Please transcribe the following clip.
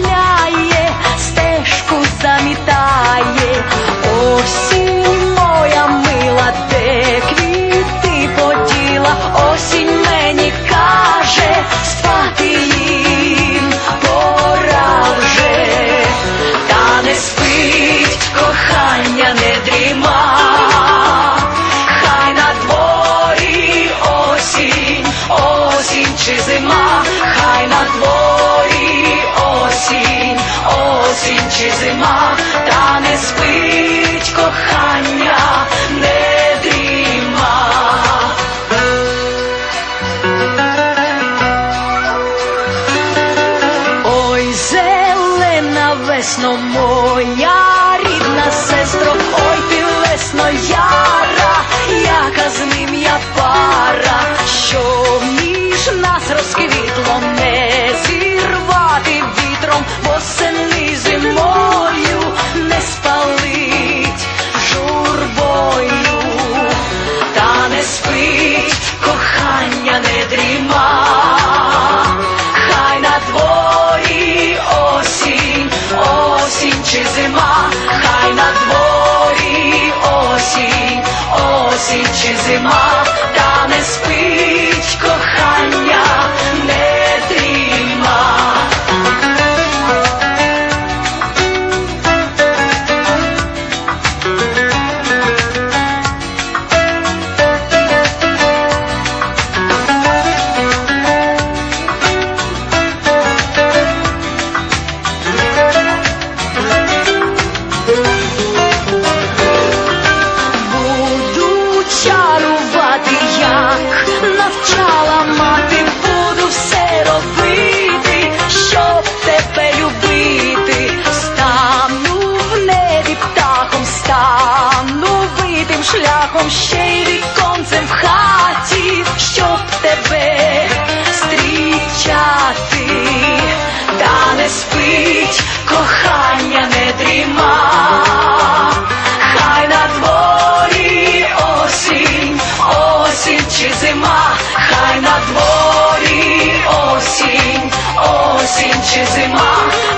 俩。осінь чи зима, та не спить кохання. вікном, ще й віконцем в хаті, щоб тебе зустрічати, та не спить кохання не дріма, хай на дворі осінь, осінь чи зима, хай на дворі осінь, осінь чи зима.